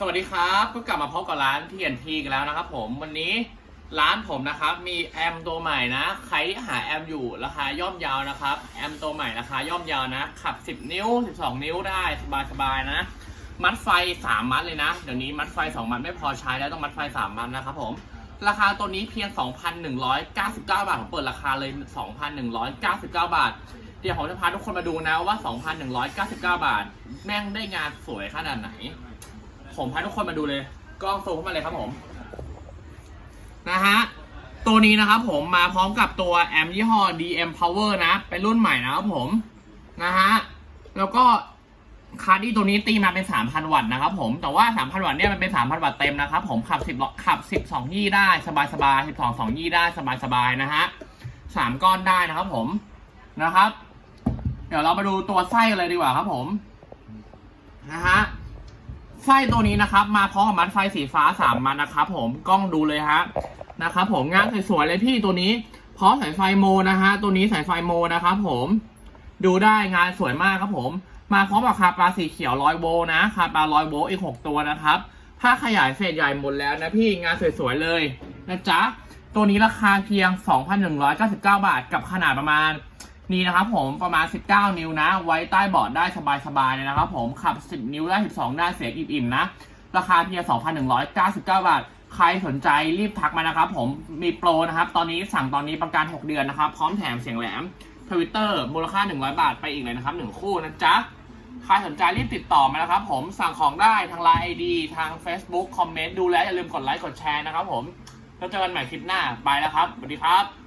สวัสดีครับก็กลับมาพบกับร้าน TNT กันแล้วนะครับผมวันนี้ร้านผมนะครับมีแอมตัวใหม่นะ ใครหาแอมอยู่ราคาย่อมยาวนะครับแอมตัวใหม่ราคาย่อมยาวนะ ขับ 10 นิ้ว 12 นิ้วได้สบายๆนะ มัดไฟ 3 มัดเลยนะ เดี๋ยวนี้มัดไฟ 2 มัดไม่พอใช้แล้วต้องมัดไฟ 3 มัดนะครับผมราคาตัวนี้เพียง 2,199 บาทผมเปิดราคาเลย 2,199 บาท เดี๋ยวผมจะพาทุกคนมาดูนะว่า 2,199 บาท แม่งได้งานสวยขนาดไหน ผมพาทุกคนมาดูเลยกล้องซูมเข้ามาเลยครับผมนะฮะตัวนี้นะครับผมมาพร้อมกับตัวแอมยี่ห้อ DM Power นะ เป็นรุ่นใหม่นะครับผมนะฮะแล้วก็คาร์ดี้ตัวนี้ตีมาเป็น 3,000 วัตต์นะครับผมแต่ว่า 3,000 วัตต์เนี่ยมันเป็น 3,000 วัตต์เต็มนะครับผมขับ 10ล้อขับ 12 ยี่ได้สบายสบาย12 2 ยี่ได้สบายสบายนะฮะสามก้อนได้นะครับผมนะครับ เดี๋ยวเรามาดูตัวไส้กันเลยดีกว่าครับผมนะฮะ ไส้ตัวนี้นะครับ มาพร้อมกับมัดไฟสีฟ้าสามมัดนะครับผมกล้องดูเลยฮะนะครับผมงานสวยๆเลยพี่ตัวนี้พร้อมสายไฟโมนะฮะตัวนี้สายไฟโมนะครับผมดูได้งานสวยมากครับผม มาพร้อมกับคาปลาสีเขียวร้อยโวนะคาปลาร้อยโวอีกหกตัวนะครับถ้าขยายเศษใหญ่หมดแล้วนะพี่งานสวยๆเลยนะจ๊ะตัวนี้ราคาเพียง 2,199 บาทกับขนาดประมาณ นี่นะครับผมประมาณ 19 นิ้วนะ ไว้ใต้เบาะได้สบายๆเลยนะครับผมขับ 10 นิ้วได้ 12 ได้เสียงอิ่มๆนะ ราคาเพียง2,199 บาท ใครสนใจรีบทักมานะครับผมมีโปรนะครับ ตอนนี้สั่งตอนนี้ประกัน 6 เดือนนะครับ พร้อมแถมเสียงแหลมทวิตเตอร์มูลค่า 100 บาทไปอีกเลยนะครับ 1 คู่นะจ๊ะ ใครสนใจรีบติดต่อมานะครับผมสั่งของได้ทางไลน์ไอดีทาง Facebook คอมเมนต์ดูแลอย่าลืมกดไลค์กดแชร์นะครับผมแล้วเจอกันใหม่คลิปหน้าไปแล้วครับสวัสดีครับ